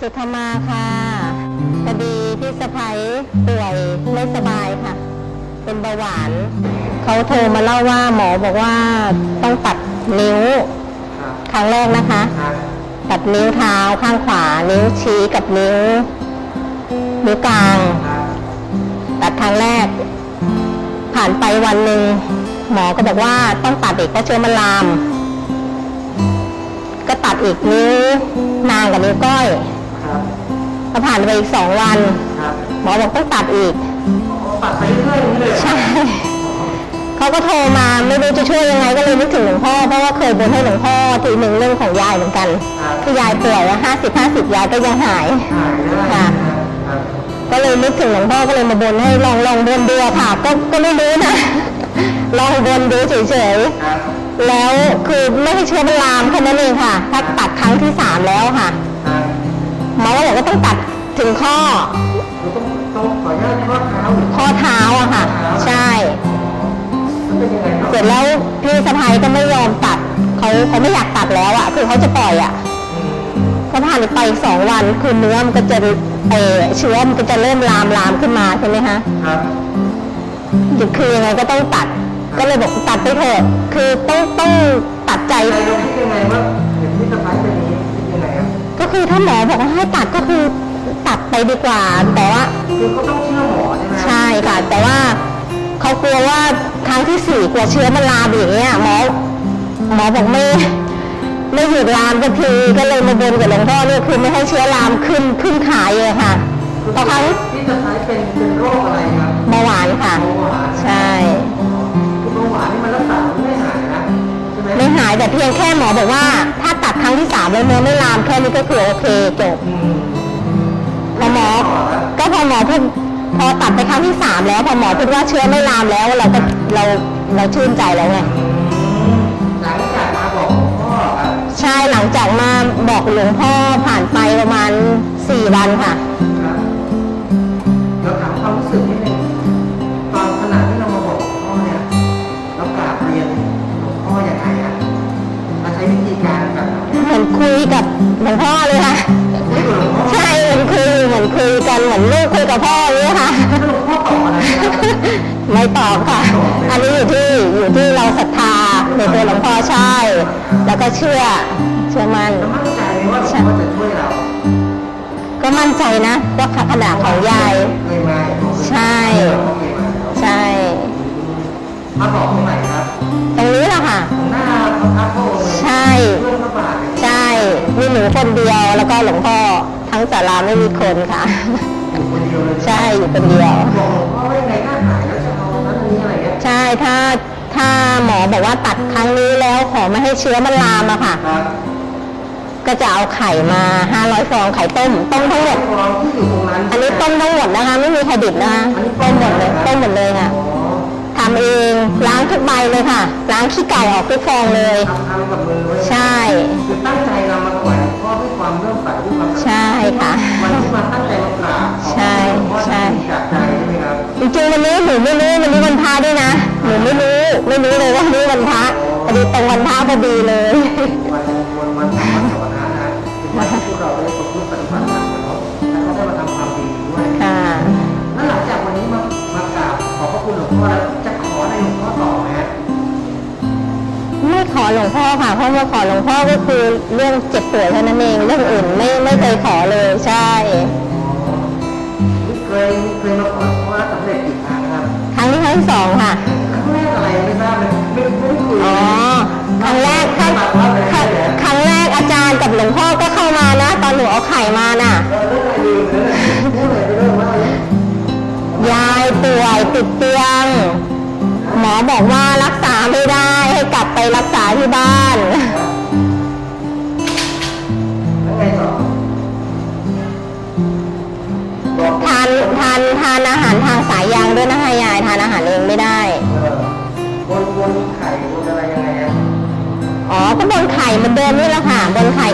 สุธมาค่ะพอดีพี่สะพ้ยป่วยไม่สบายค่ะ เป็นเบาหวานเขาโทรมาเล่าว่าหมอบอกว่าต้องตัดนิ้วครั้งแรกนะคะ ตัดนิ้วเท้าข้างขวา นิ้วชี้กับนิ้วนิ้วกลาง ตัดครั้งแรก ผ่านไปวันหนึ่งหมอก็บอกว่าต้องตัดอีกเพราะเชื้อมันลาม ก็ตัดอีกนิ้วนางกับนิ้วก้อย ครับพอผ่านไปอีกสองวัน ครับหมอบอกต้องตัดอีกปัดไปเรื่อยๆอย่างนี้เลยใช่ เขาก็โทรมาไม่รู้จะช่วยยังไงก็เลยนึกถึงหลวงพ่อเพราะว่าเคยบนให้หลวงพ่อทีหนึ่งเรื่องของยายเหมือนกัน ครับคือยายป่วยห้าสิบห้าสิบยายก็ยังหาย หายได้ค่ะครับ ก็เลยนึกถึงหลวงพ่อก็เลยมาบนให้ลองลองบนดูอะค่ะ ก็ก็ไม่รู้นะ ลองบนดูเฉยครับ ๆแล้วคือไม่ให้เชื้อมันลามแค่นั้นเองค่ะถ้าตัดครั้งที่สามแล้วค่ะ ต้องตัดถึงข้อ เราต้องต้องขออนุญาตข้อเท้าหรือข้อเท้าอะค่ะ ใช่ มันเป็นยังไงครับเสร็จแล้วพี่สะพ้ายก็ไม่ยอมตัดเขาเขาไม่อยากตัดแล้วอะคือเขาจะปล่อยอะอืมก็ผ่านไปอีกสองวันคือเนื้อมันก็จะเออเชื้อมันก็จะเริ่มลามลามขึ้นมาใช่ไหมคะครับคือยังไงก็ต้องตัด ก็เลยบอกตัดไปเถอะคือต้องต้องตัดใจ ใจเราคิดยังไงว่าเห็นที่สะพ้ายเป็นอย่างนี้ คิดยังไงครับก็คือถ้าหมอบอกว่าให้ตัดก็คือตัดไปดีกว่า แต่ว่าคือเขาต้องเชื่อหมอใช่ไหมใช่ค่ะ แต่ว่าเขากลัวว่าครั้งที่สี่กลัวเชื้อมันลามอย่างเงี้ยหมอหมอบอกไม่ไม่หยุดลามสักทีก็เลยมาบนกับหลวงพ่อเนี่ยคือไม่ให้เชื้อลามขึ้นขึ้นขาเลยค่ะเพราะครั้งที่สะพ้ายเป็นเป็นโรคอะไรครับเบาหวานค่ะเบาหวานายแต่เพียงแค่หมอบอกว่า ถ้าตัดครั้งที่สามแล้วเนื้อไม่ลามแค่นี้ก็คือโอเคจบอืมพอหมอ ก็พอหมอพูดพอตัดไปครั้งที่สามแล้วพอหมอพูดว่าเชื้อไม่ลามแล้วเราก็เราเราชื่นใจแล้วไงอืมหลังจากมาบอกหลวงพ่อครับใช่หลังจากมาบอกหลวงพ่อผ่านไปประมาณสี่วันค่ะ นเหมือนลูกคุยกับพ่ออย่างนี้ยค่ะถ้าหลวงพ่อตอบอะไรครับไม่ตอบค่ะ อันนี้อยู่ที่อยู่ที่เราศรัทธาในตัวหลวงพ่อใช่ แล้วก็เชื่อเชื่อมั่นเรามั่นใจไหมว่าหลวงพ่อจะช่วยเราก็มั่นใจนะว่าขนาดของยายเคยมาใช่เราเคยมาแล้วใช่มาบอกตรงไหนครับตรงนี้แหละค่ะตรงหน้าพระพักตร์พระองค์เลยใช่เรื่องพระบาทเนี่ยใช่มีหนูคนเดียวแล้วก็หลวงพ่อทั้งศาลาไม่มีคนค่ะ ใช่อยู่คนเดียวบอกหลวงพ่อว่ายังไงถ้าหายแล้วจะเอานั้นอันมีอะไรเงี้ยใช่ถ้าถ้าหมอบอกว่าตัดครั้งนี้แล้วขอไม่ให้เชื้อมันลามอะค่ะ ก็จะเอาไข่มา500ฟองไข่ต้มต้มทั้งหมดฟองที่อยู่ตรงนั้นอันนี้ต้มทั้งหมดนะคะ ไม่มีใครดิบนะคะต้มหมดเลยต้มหมดเลยค่ะทำเองล้างทุกใบเลยค่ะ ล้างขี้ไก่ออกทุกฟองเลยใช่ ไม่รู้ไม่รู้เลยว่าวันนี้วันพระพอดีตรงวันพระพอดีเลย วันวันวันธรรมสวนานะเป็นวันที่พวกเราได้ประพฤติปฏิบัติธรรมกันเนาะแล้วก็ได้มาทำความดีด้วยค่ะแล้วหลังจากวันนี้มามากราบขอบพระคุณหลวงพ่อแล้วจะขออะไรหลวงพ่อต่อไหมฮะไม่ขอหลวงพ่อค่ะ เพราะว่าขอหลวงพ่อก็คือเรื่องเจ็บป่วยเท่านั้นเอง เรื่องอื่นไม่ไม่เคยขอเลยใช่เคยเคยมาขอหลวงพ่อแล้วสำเร็จกี่ครั้งครับ ครั้งที่ครั้งที่สองค่ะ ไข่มาน่ะเออเรื่องอะไรลืมเลยเรื่องอะไรไปเรื่องว่าอะไรยายป่วยติดเตียง หมอบอกว่ารักษาไม่ได้ให้กลับไปรักษาที่บ้านแล้วไงต่อบอกทานทานทานอาหารทางสายยางด้วยนะคะยายทานอาหารเองไม่ได้เออวนวนไข่วนอะไรยังไงอะอ๋อก็บนไข่เหมือนเดิมนี่แหละค่ะบนไข่